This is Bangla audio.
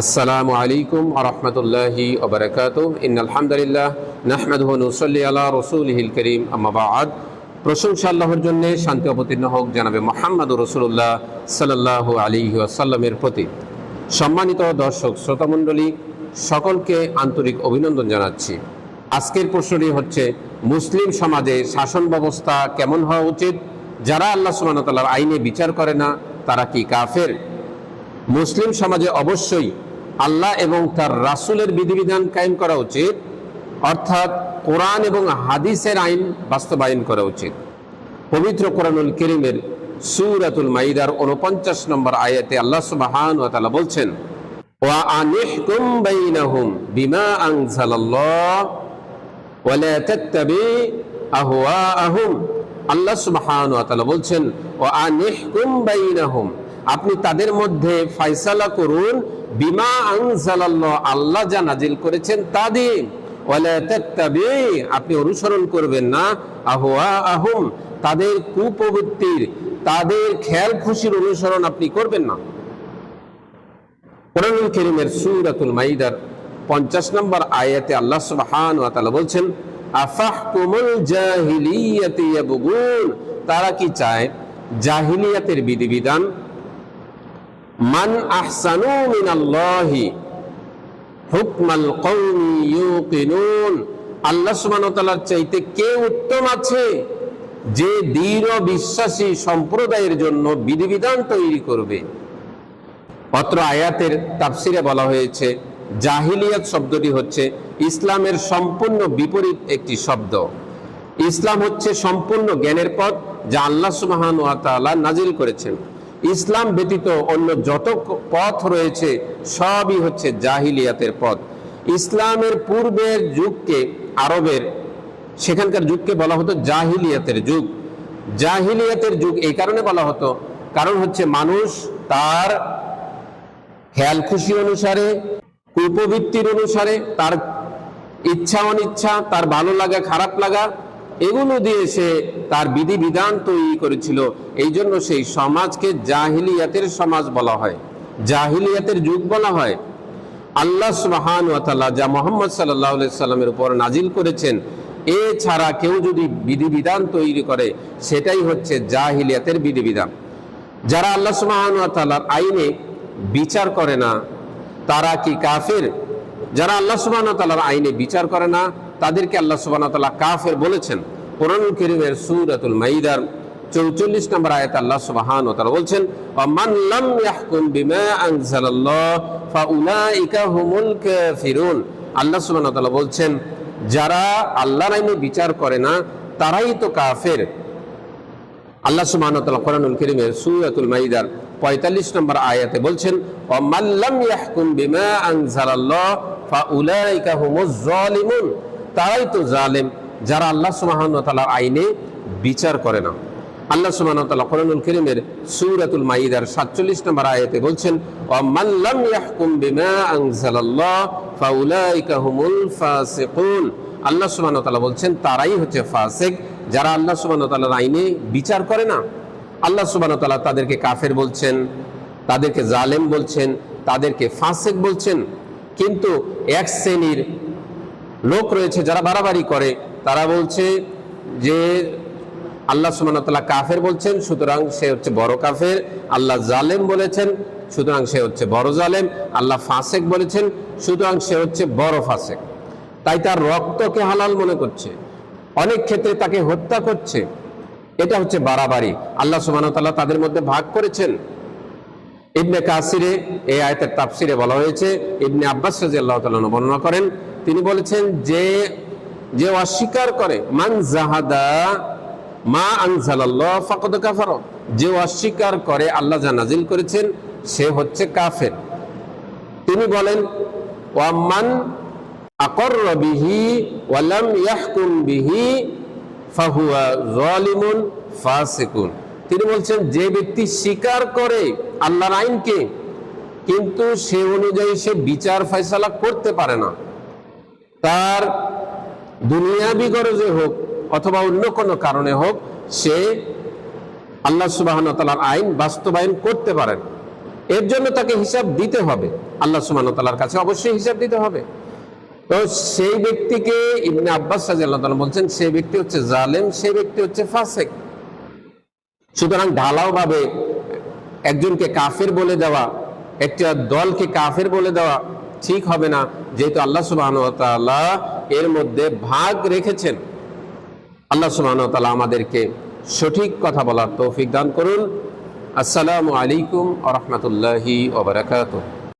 আসসালামু আলাইকুম আরহামতুল্লাহি ওবরাকাত ইন আলহামদুলিল্লাহ নাহমেদহ নুসল্লি আলা রসুলহিল করিম। আম্মাবাদ প্রশংসা আল্লাহর জন্যে শান্তি অবতীর্ণ হোক জানাবে মোহাম্মদ রসুল্লাহ সাল্লাহ আলী আসাল্লামের প্রতি। সম্মানিত দর্শক, শ্রোতামণ্ডলী, সকলকে আন্তরিক অভিনন্দন জানাচ্ছি। আজকের প্রশ্নটি হচ্ছে, মুসলিম সমাজে শাসন ব্যবস্থা কেমন হওয়া উচিত? যারা আল্লাহ সুবাহতাল্লাহর আইনে বিচার করে না, তারা কি কাফের? মুসলিম সমাজে অবশ্যই আল্লাহ এবং তার রাসূলের বিধিবিধান কায়েম করা উচিত, অর্থাৎ কোরআন এবং হাদিসের আইন বাস্তবায়ন করা উচিত। পবিত্র কোরআনুল করিমের সুরাতুল মাইদার উনপঞ্চাশ নম্বর আয়াতে আল্লাহ সুবাহান ও তাআলা বলছেন, ওয়া আল্লাহ সুবহান ওয়া তাআলা বলছেন, ওয়া আনিহকুম বাইনাহুম আপনি তাদের মধ্যে ফয়সালা করুন। বিমা আনজালাল্লাহ, আল্লাহ যা নাজিল করেছেন তা দিয়ে আপনি অনুসরণ করবেন না। আহওয়া আহুম তাদের কুপ্রবৃত্তির তাদের খেয়াল খুশির অনুসরণ আপনি করবেন না। কোরআনুল করিমের সূরাতুল মাইদার পঞ্চাশ নম্বর আয়াতে আল্লাহ সুবহান ওয়া তাআলা বলছেন, আফাহকুমুল জাহিলিয়াতি ইয়াবগুন। তারা কি চায়? জাহিলিয়াতের বিধিবিধান মান আহসানু মিনাল্লাহি, হুকমাল কওমি ইউকিনুন। আল্লাহ সুবহানাহু তাআলার চাইতে কে উত্তম আছে? যে দৃঢ় বিশ্বাসী সম্প্রদায়ের জন্য বিধিবিধান তৈরি করবে। অত্র আয়াতের তাফসিরে বলা হয়েছে, জাহিলিয়াত শব্দটি হচ্ছে ইসলামের সম্পূর্ণ বিপরীত একটি শব্দ। ইসলাম হচ্ছে সম্পূর্ণ জ্ঞানের পথ যা আল্লাহ সুবহান ওয়া তাআলা নাজিল করেছেন। ইসলাম ব্যতীত অন্য যত পথ রয়েছে, সবই হচ্ছে জাহিলিয়াতের পথ। ইসলামের পূর্বের যুগকে আরবের, সেখানকার যুগকে বলা হতো জাহিলিয়াতের যুগ। জাহিলিয়াতের যুগ এই কারণে বলা হতো, কারণ হচ্ছে মানুষ তার খেয়াল খুশি অনুসারে, কুপবৃত্তির অনুসারে, তার ইচ্ছা অনিচ্ছা, তার ভালো লাগা, খারাপ লাগা এগুলো দিয়ে সে তার বিধিবিধান তৈরি করেছিল। এই জন্য সেই সমাজকে জাহিলিয়াতের সমাজ বলা হয়। জাহিলিয়াতের যুগ বলা হয়। আল্লাহ সুবাহান যা মোহাম্মদ সাল্লাহ সাল্লামের উপর নাজিল করেছেন, এছাড়া কেউ যদি বিধিবিধান তৈরি করে, সেটাই হচ্ছে জাহিলিয়াতের বিধিবিধান। যারা আল্লাহ সুবাহান ওয়াতাল্লাহর আইনে বিচার করে না, তারা কি কাফের? যারা আল্লাহ সুবাহ তালার আইনে বিচার করে না তাদেরকে আল্লাহ সুবাহ তাল্লাহ কাফের বলেছেন। কোরআন করিমের সুরাতুল মাইদার চৌচল্লিশ নম্বর আয়াত আল্লাহ সুবহান তাআলা বলছেন আল্লাহ তাআলা বলছেন, যারা আল্লাহর আইনে বিচার করে না, তারাই তো কাফের। আল্লাহ সুবহান তাআলা কোরআনুল কারীমের সূরাতুল মাইদার 45 নম্বর আয়াতে বলছেন ওয়া ইয়াহকুম বিমা ফাউলাইকা হুমুজ জালিমুন। তারাই তো জালেম, যারা আল্লাহ ওয়া আইনে বিচার করে না। আল্লাহ তাআলা কোরআনুল কারীমের সূরাতুল মাইদার 47 নম্বর আয়াতে বলছেন ওয়া মান লাম ইয়াহকুম বিমা হুমুল আল্লাহ ওয়া বলছেন, তারাই হচ্ছে ফাসিক, যারা আল্লাহ ওয়া আইনে বিচার করে না। আল্লাহ ওয়া তাদেরকে কাফের বলছেন, তাদেরকে জালেম বলছেন, তাদেরকে ফাসিক বলছেন, কিন্তু এক শ্রেণির লোক রয়েছে যারা বাড়াবাড়ি করে, তারা বলছে যে আল্লাহ সুমানতাল্লাহ কাফের বলছেন, সুতরাং সে হচ্ছে বড় কাফের। আল্লাহ জালেম বলেছেন, সুতরাং সে হচ্ছে বড় জালেম। আল্লাহ ফাসেক বলেছেন, সুতরাং সে হচ্ছে বড় ফাসেক। তাই তার রক্তকে হালাল মনে করছে। অনেক ক্ষেত্রে তাকে হত্যা করছে। এটা হচ্ছে বাড়াবাড়ি। আল্লাহ সুবাহতাল্লাহ তাদের মধ্যে ভাগ করেছেন। ইবনে কাসিরে এই আয়তের তাফসিরে বলা হয়েছে, ইবনে আব্বাস রাজি আল্লাহ তালন বর্ণনা করেন, তিনি বলেছেন যে যে অস্বীকার করে, মান জাহাদা মা আনজালাল্লাহ ফাকদ কাফার, যে অস্বীকার করে আল্লাহ যা নাজিল করেছেন, সে হচ্ছে কাফের। তিনি বলেন ওয়াম্মান আকর বিহি ওয়ালাম ইয়াহকুম বিহি ফাহুয়া জালিমুন ফাসিকুন। তিনি বলছেন, যে ব্যক্তি স্বীকার করে আল্লাহর আইনকে, কিন্তু সে অনুযায়ী সে বিচার ফয়সালা করতে পারে না। তার দুনিয়াবি গরজে হোক অথবা অন্য কোনো কারণে হোক, সে আল্লাহ সুবাহন তালার আইন বাস্তবায়ন করতে পারেন এর জন্য তাকে হিসাব দিতে হবে। আল্লাহ সুমান তালার কাছে অবশ্যই হিসাব দিতে হবে। তো সেই ব্যক্তিকে ইবনে আব্বাস রাজিয়াল্লাহ তাআলা বলছেন সেই ব্যক্তি হচ্ছে জালেম সেই ব্যক্তি হচ্ছে ফাসেক। সুতরাং ঢালাওভাবে একজনকে কাফের বলে দেওয়া, একটা দলকে কাফের বলে দেওয়া ঠিক হবে না, যেহেতু আল্লাহ সুবাহ এর মধ্যে ভাগ রেখেছেন। আল্লাহ সুবাহতাল্লাহ আমাদেরকে সঠিক কথা বলার তৌফিক দান করুন। আসসালামু আলাইকুম আ রহমতুল্লাহি